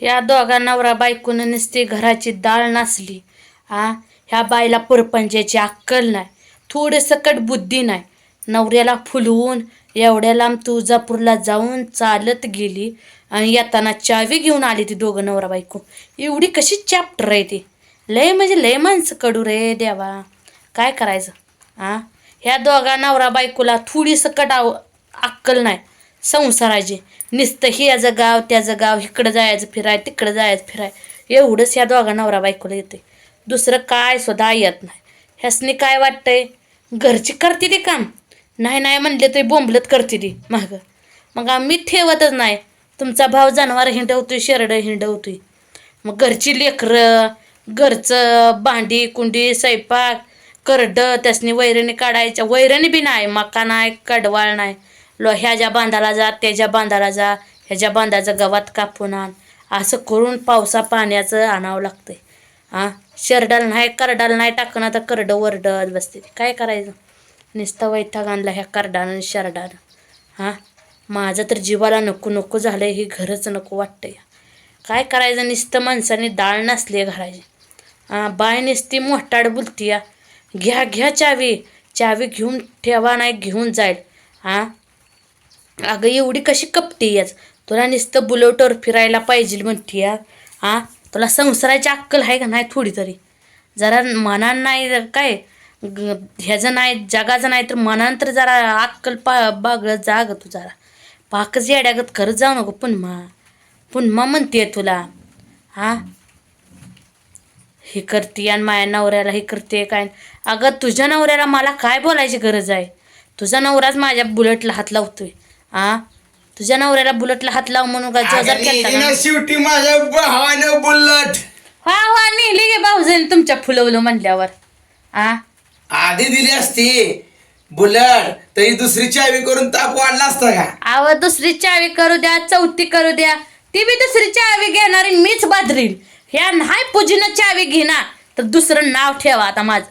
ह्या दोघा नवरा बायकोनं नुसती घराची डाळ नासली हा? ह्या बाईला परपंजाची अक्कल नाही थोडं कट बुद्धी नाही. नवऱ्याला फुलवून एवढ्या लांब तुळजापूरला जाऊन चालत गेली आणि येताना चावी घेऊन आली ती दोघं नवरा बायको. एवढी कशी चॅप्टर आहे ती? लय म्हणजे लय माणसं कडू रे देवा. काय करायचं आ ह्या दोघा नवरा बायकोला थोडी सकट आव अक्कल नाही. संसाराचे. नुसतं हे याचं गाव त्याचं गाव इकडं जायचं फिराय तिकडं जायचं फिराय. एवढंच ह्या दोघा नवरा बायकोला येते दुसरं काय सुद्धा येत नाही. ह्यासनी काय वाटतंय? घरची करते ती काम. नाही नाही म्हणले तरी बोंबलत करते ती मागं. मग आम्ही ठेवतच नाही. तुमचा भाव जनावर हिंडवतोय शेरडं हिंडवतोय. मग घरची लेकरं घरचं भांडी कुंडी स्वयंपाक करडं त्यासनी वैरणी काढायच्या. वैरणी बी नाही मका नाही कडवाळ नाही. लो ह्याच्या बांधाला जा त्याच्या बांधाला जा ह्याच्या बांधाचं गवात कापून आण. असं करून पावसा पाण्याचं आणावं लागतं हां शरडाला नाही करडाला नाही टाकणं आता करडं वरडत बसते. काय करायचं? नुसतं वैताग आणला ह्या करडानं आणि शरडानं. हां माझं तर जीवाला नको नको झालं ही घरच नको वाटतं काय करायचं? नुसतं माणसाने डाळ नसली घराची हां बाय नुसती मोठाड बोलती या घ्या घ्या चावी. चावी घेऊन ठेवा नाही घेऊन जाईल. हां अगं एवढी कशी कपटी याच तुला नुसतं बुलेटवर फिरायला पाहिजे म्हणते या हां? तुला संसाराची अक्कल आहे का नाही थोडी तरी? जरा मनान नाही जर काय? ग- ह्याचं नाही जगाचं नाही तर मनान तर जरा अक्कल पा बागळत जा तू जरा. पाकच येड्यागत खरंच जाऊ नको पुन्हा. पुन्हा म्हणते तुला. हां? हे करते आणि माझ्या नवऱ्याला हे करते काय? अगं तुझ्या नवऱ्याला मला काय बोलायची गरज आहे? तुझा नवराच माझ्या बुलेटला हात लावतोय. आ तुझ्या नवऱ्याला बुलेटला हात लाव म्हणून का जजार केलता का? शेवटी माझ्या भावानं बुलट. हा हा नेली गे भाऊजाईने तुमच्या फुलवलं म्हणल्यावर. आ आधी दिली असती. बुलट तरी दुसरी चावी करून ताप वाढला असता का? आव दुसरी चावी करू द्या चौथी करू द्या. ती बी दुसरी चावी घेणारी मीच बादरील ह्या नाही पूजीनं चावी घेणार तर दुसरं नाव ठेवा आता माझं.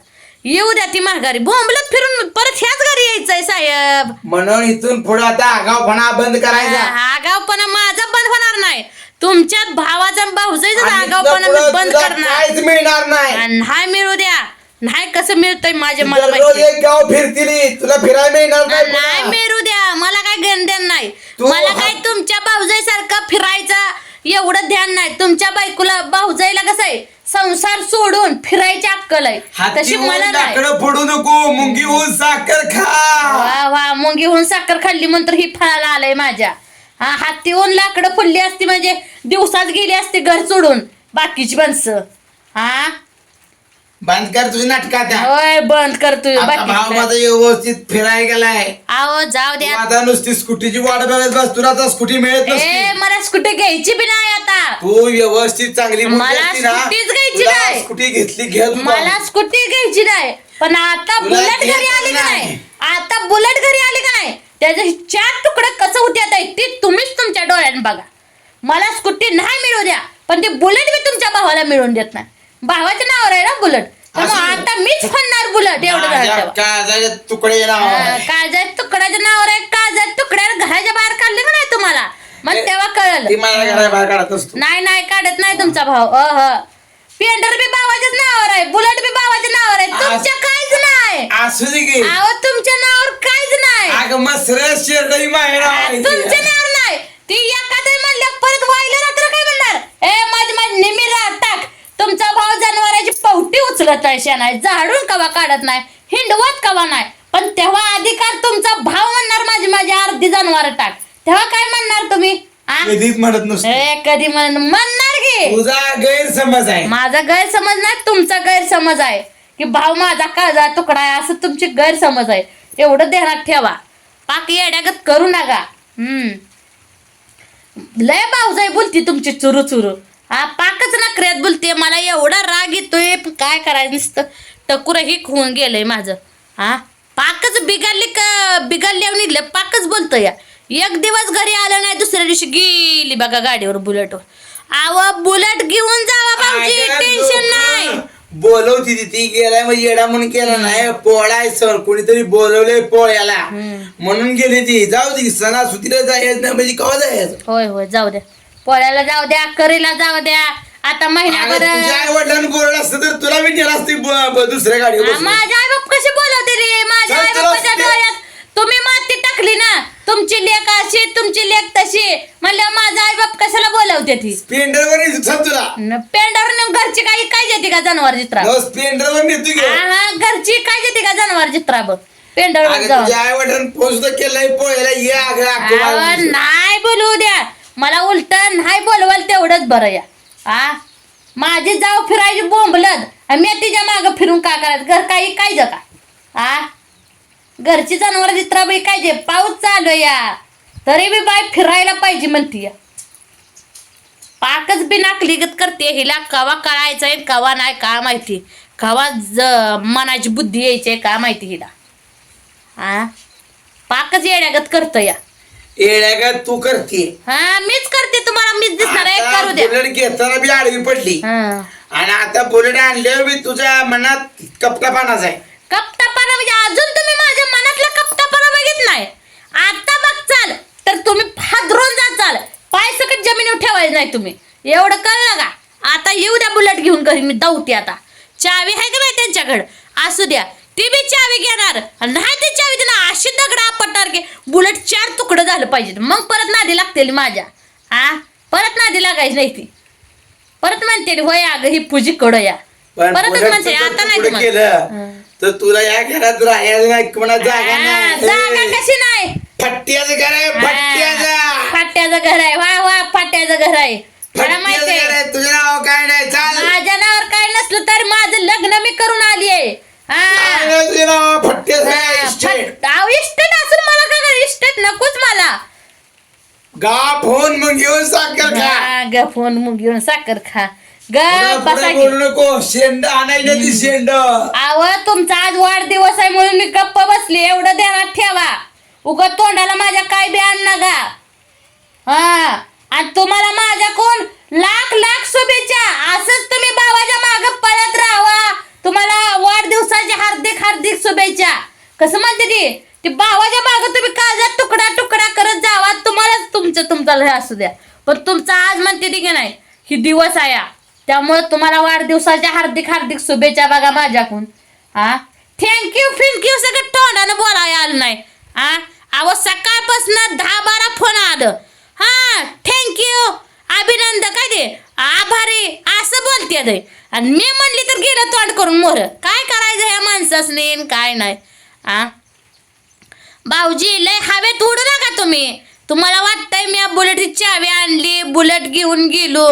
येऊ द्या ती माघारी. बोंबलत फिरून परत ह्याच घरी यायचंय साहेब. म्हणून इथून पुढे आता आगावपणा बंद करायचा. आगावपणा माझा बंद होणार नाही. तुमच्यात भावाचा भाऊजाईचा आणि आगावपणा बंद तुला करणार. काहीच मिळणार नाही. आणि नाही मिळू द्या. नाही कसं मिळतंय माझे मला तुला रोज माहिती एक गाव फिरतील तुला फिरायला मिळणार नाही नाही पुन्हा. मिळू द्या. मला काय घेणदेण नाही. तू मला हा- काय तुमच्या भाऊजाई सारखं फिरायचं? एवढं ध्यान नाही. तुमच्या बायकोला भाऊजाईला कसं आहे? संसार सोडून फिरायची अक्कल आहे. तशी मला ऊन नाही. लाकडं फोडू नको मुंगी ऊन साखर खा. वा वा मुंगी होऊन साखर खाल्ली म्हणून तर ही फळाला आलंय माझ्या. हा हाती होऊन लाकडं फुलली असती म्हणजे दिवसात गेली असती घर सोडून. बाकीची माणसं. हा? बंद कर तुझी नाटकात होय बंद करतोय आता भाव माझा व्यवस्थित फिरायला गेलाय. आहो जाऊ तू द्या आता नुसती स्कूटीची वाट बघत बस तुला आता स्कूटी मिळत ए नसती. मला स्कूटी घ्यायची बी नाही आता. तू व्यवस्थित चांगली मुलगी मला असती ना, स्कूटीच घ्यायची तुला नाही. स्कूटी घेतली घे तू मला स्कूटी घ्यायची नाही. पण आता तुला बुलेट घेत घरी आली का नाही. नाही? आता बुलेट घरी आली का नाही? त्याचे चार तुकडे कसं होते आता? ते तुम्हीच तुमच्या डोळ्याने बघा. मला स्कूटी नाही मिळू द्या पण ते बुलेट मी तुमच्या भावाला मिळवून देत नाही. भावाच्या नावावर आहे ना बुलेट. असं- आता मीच फणणार बुलेट एवढं माझ्या झालं काळजाचे तुकडे नाव आहे. काळजात तुकड्याच्या नावावर आहे. काळजात तुकड्या घराच्या बाहेर काढले का नाही तुम्हाला? मग ते- तेव्हा कळलं. काढत असतो. नाही नाही काढत नाही तुमचा भाव अह पेंडर बी भावाच्याच नावावर आहे. बुलेट बी भावाच्या नावावर आहे. तुमच्या काहीच नाही. असू दे गे अहो तुमच्या नावावर काहीच नाही. अगं मसर शेरडई माझ्या नावावर तुमच्या. नावावर नाही ती एखाद्या म्हणलं परत व्हायला रात्र काय म्हणणार ए माझी माझी निमिरा टाक तुमचा भाव जनावराची उचलत नाही झाडून कवा काढत नाही हिंडवत कवा नाही. पण तेव्हा अधिकार तुमचा भाव म्हणणार माझी माझी अर्धी जनावर टाक. तेव्हा काय म्हणणार तुम्ही? आ? कधीच म्हणत नसतो. ए कधी म्हण म्हणणार की? तुझा गैरसमज आहे. माझा गैरसमज नाही तुमचा गैरसमज आहे. की भाव माझा काळजा तुकडा आहे असं तुमची गैरसमज आहे. एवढं ध्यानात ठेवा. पाक येड्यागत करू नका. हम्म. लय भाऊजाई बोलती तुमची चुरू चुरू हा पाकच नखऱ्यात बोलते. मला एवढा राग येतोय. काय करायचं नुसतं? टकुर ही होऊन गेलंय माझं. हा? पाकच बिघडली का निघलं पाकच बोलतो या. एक दिवस घरी आलं नाही दुसऱ्या दिवशी गेली बघा गाडीवर बुलेटवर आव बुलेट घेऊन जावा भाऊजी. टेन्शन नाही. बोलवती ती ती गेलाय मग येडा म्हणून केला नाही. पोळाय सर कोणीतरी बोलवलंय पोळ्याला. म्हणून गेली ती. जाऊ दे सणासुदीला जायचं नाही म्हणजे कवा जायचं? होय होय जाऊ द्या. पोळ्याला जाऊ द्या करीला जाऊ द्या. आता महिनाभर तुझ्या आई वडिलांनी बोललं असतं तर तुला मी नेला असते ब- ब- दुसऱ्या गाडीवर बसवून. माझ्या आई बाप कशी बोलवते रे? माझ्या आई चल, बापाच्या. डोळ्यात? तुम्ही माती टाकली ना तुमची लेख अशी तुमची लेख तशी. म्हणलं माझा आई बाप कशाला बोलवते ती? स्प्लेंडरवर नेतो चल तुला. न पेंडावर घरची काही काय देते का जनावर चित्रा हो, स्प्लेंडरवर नेतो घे हा घरची काय देते का जनावर चित्रा बघ? पेंडावर अगं जाऊन. तुझ्या आई वडिलांनी फोन सुद्धा केलाय पोळ्याला ये अगं. नाही बोलू द्या. मला उलट नाही बोलवाल तेवढंच बरं या. आ? माझी जाऊ फिरायची बोंबलत मी तिच्या मागं फिरून का करायचं? घर काही काय जगा आ? घरची जनावर चित्राबाई काय जे? पाऊस चालू आहे या. तरी बी बाई फिरायला पाहिजे म्हणती या. पाकच बी नाकलीगत करते हिला कवा कळायचंय कवा नाही का माहिती. कवा ज मनाची बुद्धी यायची आहे का माहिती हिला. आ? पाकच येड्यागत करतं या. येड्या का तू करते. हा मीच करते तुम्हाला मीच दिसणार आहे. करू द्या. बुलेट घेताना बी आडवी पडली. हा. आणि आता बुलेट आणल्यावर बी तुझ्या मनात कपटापानाच आहे. कपटापणा म्हणजे अजून तुम्ही माझ्या मनातला कपटापणा बघित नाही. आता बघ चाल तर तुम्ही हादरून जाचाल पाय सकट जमिनीवर ठेवायचं नाही तुम्ही. एवढं कळलं का? आता येऊ द्या बुलेट घेऊन घरी मी धावते आता. चावी आहे का नाही त्यांच्याकडं? असू द्या. ती बी चावी घेणार. आणि नाही ती चावी देणार अशी दगड आपटणार की बुलेट झालं पाहिजे. मग परत नादी लागतील माझ्या. आ? परत नादी लागायची नाही ती. परत म्हणते होय अगं ही पूजी या. परतच म्हणते आता नाही तुम्हाला. हं. तर तुला या घरात राहायला नाही कोणा जागा हा, नाही. जागा ए, कशी नाही? फट्ट्याचं घर आहे हा, फट्ट्याचं फाट्याचं घर आहे. वा वा फाट्याचं घर आहे. मला फट्ट्याचं माहिती घर आहे. आहे तुझं नाव काय नाही चाल. माझ्या नावावर काय नसलं तर माझं लग्न मी करून आली आहे. हा. फट्ट्याचं हा, इस्टेट. अहो, इस्टेट असून मला नकोच गा फोन मग घेऊन साखर खा. हा, ग फोन मग घेऊन साखर खा. ग पुढं- बसा पुढं की. बोलू नको शेंड आणायला ती शेंड. आव तुमचा आज वाढदिवस आहे म्हणून मी गप्प बसली. एवढं ध्यानात ठेवा. उगत तोंडाला माझ्या काय बी आण नका हा आणि तुम्हाला माझ्या कोण लाख लाख शुभेच्छा असंच तुम्ही भावाच्या माग पळत राहावा तुम्हाला वाढदिवसाच्या हार्दिक हार्दिक शुभेच्छा कसं म्हणते ती ती भावाच्या माग तुम्ही काळजात तुकडा तुकडा करत जावा तुम्हालाच तुमचं असू द्या. पण तुमचा आज म्हणते ती की नाही ही दिवस आहे त्यामुळे तुम्हाला वाढदिवसाच्या हार्दिक हार्दिक शुभेच्छा बघा माझ्याकडून. हा थँक्यू थँक्यू सगळं तोंडानं बोलायला आलं नाही. हा अहो सकाळपासून दहा बारा फोन आलं. हा थँक्यू अभिनंदन काय दे आभारी. असं बोलते ते. आणि मी म्हणली तर गेलं तोंड करून मोर. काय करायचं ह्या माणसाच नेन काय नाही. आ? भाऊजी लय हवेत उडू नका तुम्ही. तुम्हाला वाटतंय मी बुलेटची चावी आणली बुलेट घेऊन गेलो.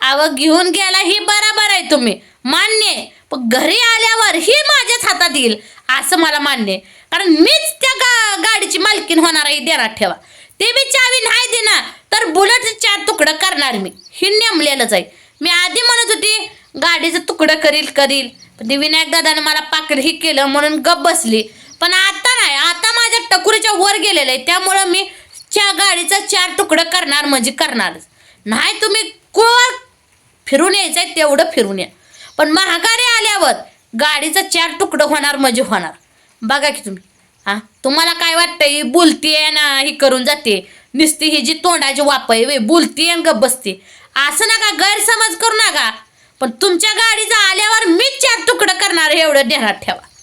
अव घेऊन गेला ही बराबर आहे तुम्ही. मान्य आहे. पण घरी आल्यावर ही माझ्याच हातात येईल असं मला मान्य आहे. कारण मीच त्या गा गाडीची मालकीन होणार आहे देणार ठेवा. ते बी चावी नाही देणार तर बुलेटचे चार तुकडं करणार मी. ही नेमलेलंच आहे. मी आधी म्हणत होती गाडीचं तुकडं करील करील. पण ते विनायक दादाने मला पाकड ही केलं म्हणून गप बसली. पण आता नाही आता माझ्या टकुरीच्या वर गेलेलं आहे. त्यामुळं मी च्या गाडीचा चार तुकडं करणार म्हणजे करणारच. नाही तुम्ही कोण फिरून यायचंय तेवढं फिरून या. पण महागारी आल्यावर गाडीचा चार तुकडं होणार म्हणजे होणार. बघा की तुम्ही. हा? तुम्हाला काय वाटतंय? ही बोलतीये ना ही करून जाते. नुसती ही जी तोंडाची वापय आहे वे बोलतीये गप बसते. असं नका गैरसमज करू नका. पण तुमच्या गाडीचा आल्यावर मीच चार तुकडं करणार एवढं ध्यानात ठेवा.